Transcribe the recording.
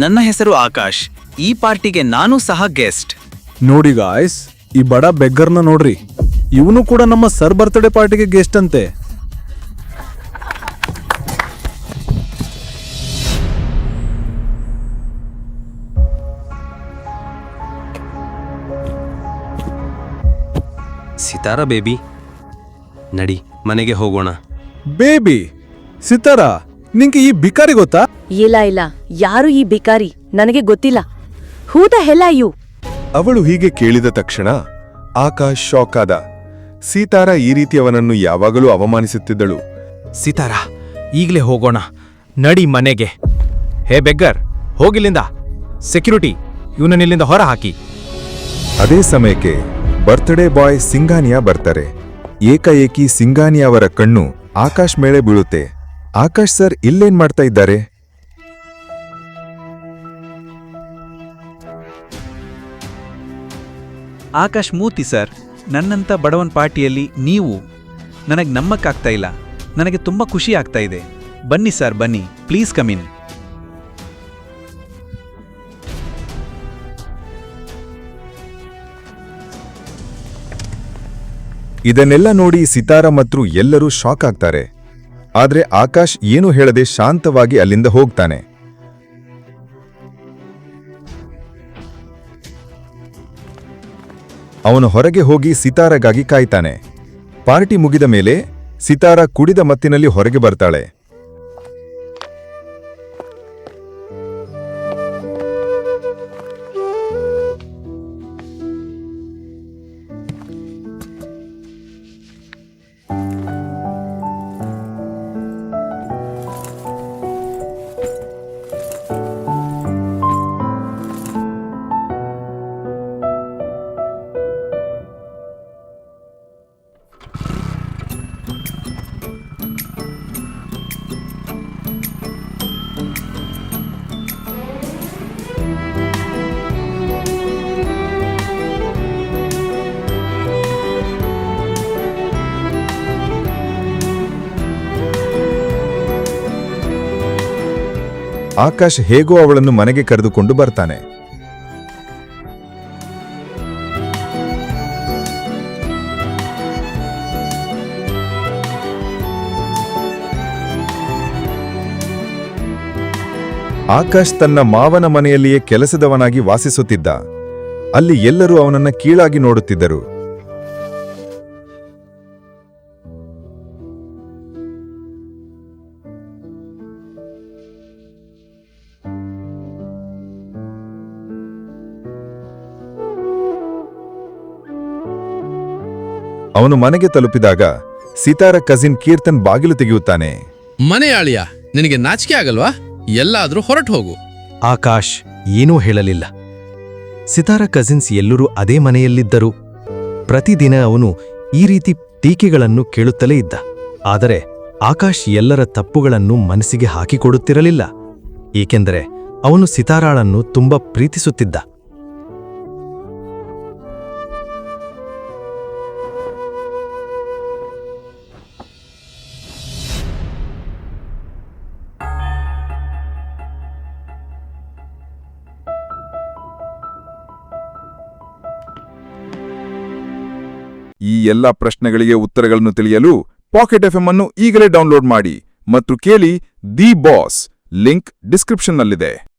ನನ್ನ ಹೆಸರು ಆಕಾಶ್. ಈ ಪಾರ್ಟಿಗೆ ನಾನು ಸಹ ಗೆಸ್ಟ್ ನೋಡಿ ಗಾಯ್ಸ್ ಈ ಬಡ ಬೆಗ್ಗರ್ನ ನೋಡ್ರಿ. ಇವನು ಕೂಡ ನಮ್ಮ ಸರ್ ಬರ್ತ್ಡೇ ಪಾರ್ಟಿಗೆ ಗೆಸ್ಟ್ ಅಂತೆ. ಸಿತಾರ ಬೇಬಿ ನಡಿ ಮನೆಗೆ ಹೋಗೋಣ. ಬೇಬಿ ಸಿತಾರ? ನಿಂಗೆ ಈ ಬಿಕಾರಿ ಗೊತ್ತಾ? ಇಲ್ಲ ಇಲ್ಲ. ಯಾರು ಈ ಬಿಕಾರಿ ನನಗೆ ಗೊತ್ತಿಲ್ಲ. ಹೂತ ದ ಹೆಲ್ಲ ಯು ಅವಳು ಹೀಗೆ ಕೇಳಿದ ತಕ್ಷಣ ಆಕಾಶ್ ಶಾಕ್ ಆದ. ಸೀತಾರ ಈ ರೀತಿಯವನನ್ನು ಯಾವಾಗಲೂ ಅವಮಾನಿಸುತ್ತಿದ್ದಳು. ಸೀತಾರ ಈಗಲೇ ಹೋಗೋಣ. ನಡಿ ಮನೆಗೆ. ಹೇ ಬೆಗ್ಗರ್ ಹೋಗಿಲ್ಲಿಂದ. ಸೆಕ್ಯೂರಿಟಿ ಇವನನ್ನಿಲ್ಲಿಂದ ಹೊರ ಹಾಕಿ. ಅದೇ ಸಮಯಕ್ಕೆ ಬರ್ತ್ಡೇ ಬಾಯ್ ಸಿಂಗಾನಿಯಾ ಬರ್ತಾರೆ. ಏಕಾಏಕಿ ಸಿಂಗಾನಿಯಾ ಅವರ ಕಣ್ಣು ಆಕಾಶ್ ಮೇಲೆ ಬೀಳುತ್ತೆ. ಆಕಾಶ್ ಸರ್ ಇಲ್ಲೇನ್ ಮಾಡ್ತಾ ಇದ್ದಾರೆ? ಆಕಾಶ್ ಮೂತಿ ಸರ್ ನನ್ನಂಥ ಬಡವನ್ ಪಾರ್ಟಿಯಲ್ಲಿ ನೀವು. ನನಗೆ ನಮ್ಮಕ್ಕಾಗ್ತಾ ಇಲ್ಲ ನನಗೆ ತುಂಬ ಖುಷಿ ಆಗ್ತಾ ಇದೆ. ಬನ್ನಿ ಸರ್ ಬನ್ನಿ ಪ್ಲೀಸ್ ಕಮಿನ್ ಇದನ್ನೆಲ್ಲ ನೋಡಿ ಸಿತಾರ ಮತ್ತು ಎಲ್ಲರೂ ಶಾಕ್ ಆಗ್ತಾರೆ. ಆದ್ರೆ ಆಕಾಶ್ ಏನು ಹೇಳದೆ ಶಾಂತವಾಗಿ ಅಲ್ಲಿಂದ ಹೋಗ್ತಾನೆ. ಅವನು ಹೊರಗೆ ಹೋಗಿ ಸಿತಾರಗಾಗಿ ಕಾಯ್ತಾನೆ. ಪಾರ್ಟಿ ಮುಗಿದ ಮೇಲೆ ಸಿತಾರ ಕುಡಿದ ಮತ್ತಿನಲ್ಲಿ ಹೊರಗೆ ಬರ್ತಾಳೆ. ಆಕಾಶ್ ಹೇಗೋ ಅವಳನ್ನು ಮನೆಗೆ ಕರೆದುಕೊಂಡು ಬರ್ತಾನೆ. ಆಕಾಶ್ ತನ್ನ ಮಾವನ ಮನೆಯಲ್ಲಿಯೇ ಕೆಲಸದವನಾಗಿ ವಾಸಿಸುತ್ತಿದ್ದ. ಅಲ್ಲಿ ಎಲ್ಲರೂ ಅವನನ್ನ ಕೀಳಾಗಿ ನೋಡುತ್ತಿದ್ದರು. ಅವನು ಮನೆಗೆ ತಲುಪಿದಾಗ ಸಿತಾರ ಕಸಿನ್ ಕೀರ್ತನ್ ಬಾಗಿಲು ತೆಗೆಯುತ್ತಾನೆ. ಮನೆಯಾಳಿಯ ನಿನಗೆ ನಾಚಿಕೆ ಆಗಲ್ವಾ? ಎಲ್ಲಾದ್ರೂ ಹೊರಟು ಹೋಗು. ಆಕಾಶ್ ಏನೂ ಹೇಳಲಿಲ್ಲ. ಸಿತಾರ ಕಸಿನ್ಸ್ ಎಲ್ಲರೂ ಅದೇ ಮನೆಯಲ್ಲಿದ್ದರು. ಪ್ರತಿದಿನ ಅವನು ಈ ರೀತಿ ಟೀಕೆಗಳನ್ನು ಕೇಳುತ್ತಲೇ ಇದ್ದ. ಆದರೆ ಆಕಾಶ್ ಎಲ್ಲರ ತಪ್ಪುಗಳನ್ನು ಮನಸ್ಸಿಗೆ ಹಾಕಿಕೊಡುತ್ತಿರಲಿಲ್ಲ. ಏಕೆಂದರೆ ಅವನು ಸಿತಾರಾಳನ್ನು ತುಂಬ ಪ್ರೀತಿಸುತ್ತಿದ್ದ. ಈ ಎಲ್ಲ ಪ್ರಶ್ನೆಗಳಿಗೆ ಉತ್ತರಗಳನ್ನು ತಿಳಿಯಲು ಪಾಕೆಟ್ ಎಫ್ಎಂ ಅನ್ನು ಈಗಲೇ ಡೌನ್ಲೋಡ್ ಮಾಡಿ ಮತ್ತು ಕೇಳಿ ದಿ ಬಾಸ್ ಲಿಂಕ್ ಡಿಸ್ಕ್ರಿಪ್ಷನ್ನಲ್ಲಿದೆ.